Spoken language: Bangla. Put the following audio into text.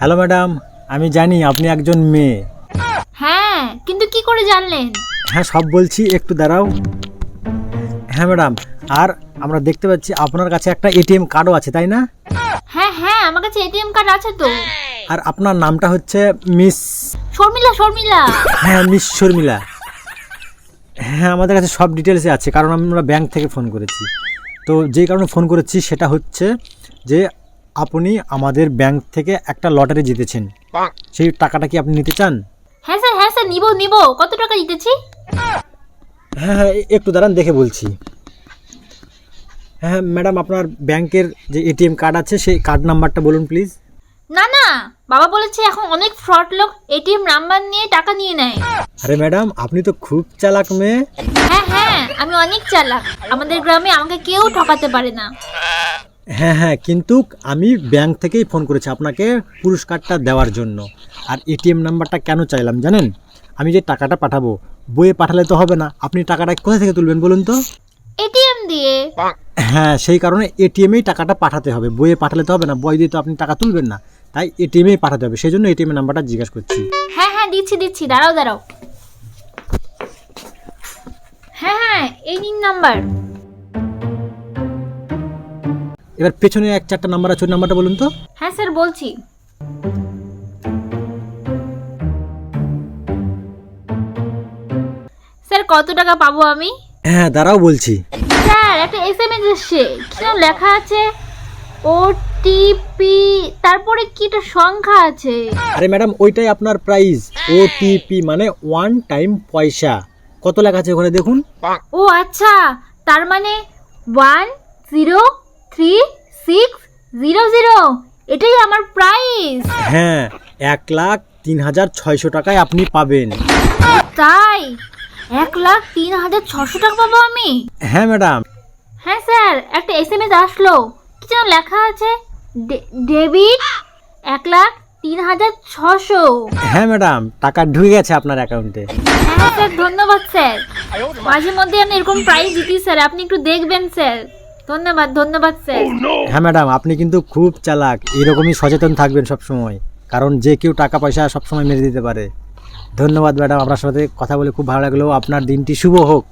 হ্যালো ম্যাডাম আমি জানি আপনি একজন মেয়ে। হ্যাঁ কিন্তু কি করে জানলেন? হ্যাঁ সব বলছি একটু দাঁড়াও। হ্যাঁ ম্যাডাম আর আমরা দেখতে পাচ্ছি আপনার কাছে একটা এটিএম কার্ডও আছে তাই না? হ্যাঁ হ্যাঁ আমার কাছে এটিএম কার্ড আছে তো। আর আপনার নামটা হচ্ছে মিস শর্মিলা শর্মিলা। হ্যাঁ মিস শর্মিলা। হ্যাঁ আমাদের কাছে সব ডিটেলসে আছে কারণ আমরা ব্যাংক থেকে ফোন করেছি। তো যে কারণে ফোন করেছি সেটা হচ্ছে যে আপনি আমাদের ব্যাংক থেকে একটা লটারি জিতেছেন। সেই টাকাটা কি আপনি নিতে চান? হ্যাঁ স্যার হ্যাঁ স্যার নিব নিব। কত টাকা জিতেছি? হ্যাঁ হ্যাঁ একটু দাঁড়ান দেখে বলছি। হ্যাঁ ম্যাডাম আপনার ব্যাংকের যে এটিএম কার্ড আছে সেই কার্ড নাম্বারটা বলুন প্লিজ। না না বাবা বলেছে এখন অনেক ফ্রড লোক এটিএম নাম্বার নিয়ে টাকা নিয়ে নেয়। আরে ম্যাডাম আপনি তো খুব চালাক মেয়ে। হ্যাঁ হ্যাঁ আমি অনেক চালাক। আমাদের গ্রামে আমাকে কেউ ঠকাতে পারে না। হ্যাঁ হ্যাঁ কিন্তু আমি ব্যাংক থেকেই ফোন করেছি আপনাকে পুরস্কারটা দেওয়ার জন্য। আর এটিএম নাম্বারটা কেন চাইলাম জানেন? আমি যে টাকাটা পাঠাবো বইয়ে পাঠালে তো হবে না। আপনি টাকাটা কোথা থেকে তুলবেন বলুন তো? এটিএম দিয়ে। হ্যাঁ সেই কারণে এটিএমেই টাকাটা পাঠাতে হবে। বইয়ে পাঠালে তো হবে না বই দিয়ে তো আপনি টাকা তুলবেন না। তাই এটিএমেই পাঠাতে হবে। সেই জন্য এটিএম নাম্বারটা জিজ্ঞাসা করছি। হ্যাঁ হ্যাঁ দিচ্ছি দিচ্ছি। দাঁড়াও দাঁড়াও। হ্যাঁ হ্যাঁ এই নিন নাম্বার। এবার পেছনে এক চারটা নাম্বার আছে ওই নাম্বারটা বলুন তো। হ্যাঁ স্যার বলছি। স্যার কত টাকা পাবো আমি? হ্যাঁ দাঁড়াও বলছি। স্যার একটা এস এম এস এসছে। কি যেন লেখা আছে ওটিপি তারপরে কি একটা সংখ্যা আছে? আরে ম্যাডাম ওইটাই আপনার প্রাইস ওটিপি মানে ওয়ান টাইম পয়সা। কত লেখা আছে ওখানে দেখুন। ও আচ্ছা তার মানে one zero three six zero zero এটাই আমার প্রাইস হ্যাঁ এক লাখ তিন হাজার ছয়শো টাকায় আপনি পাবেন। তাই? এক লাখ তিন হাজার ছশো টাকা পাবো আমি? হ্যাঁ ম্যাডাম হ্যাঁ স্যার একটা এস এম এস আসলো। কি যেন লেখা আছে? ডেবিট এক লাখ তিন হাজার ছশো হ্যাঁ ম্যাডাম টাকা ঢুকে গেছে আপনার অ্যাকাউন্টে হ্যাঁ স্যার ধন্যবাদ স্যার মাঝে মধ্যে আমি এরকম প্রাইজ জিতি স্যার আপনি একটু দেখবেন স্যার ধন্যবাদ ধন্যবাদ স্যার। হ্যাঁ ম্যাডাম আপনি কিন্তু খুব চালাক। এরকমই সচেতন থাকবেন সব সময় কারণ যে কেউ টাকা পয়সা সব সময় মেরে দিতে পারে। ধন্যবাদ ম্যাডাম। আপনার সাথে কথা বলে খুব ভালো লাগল। আপনার দিনটি শুভ হোক।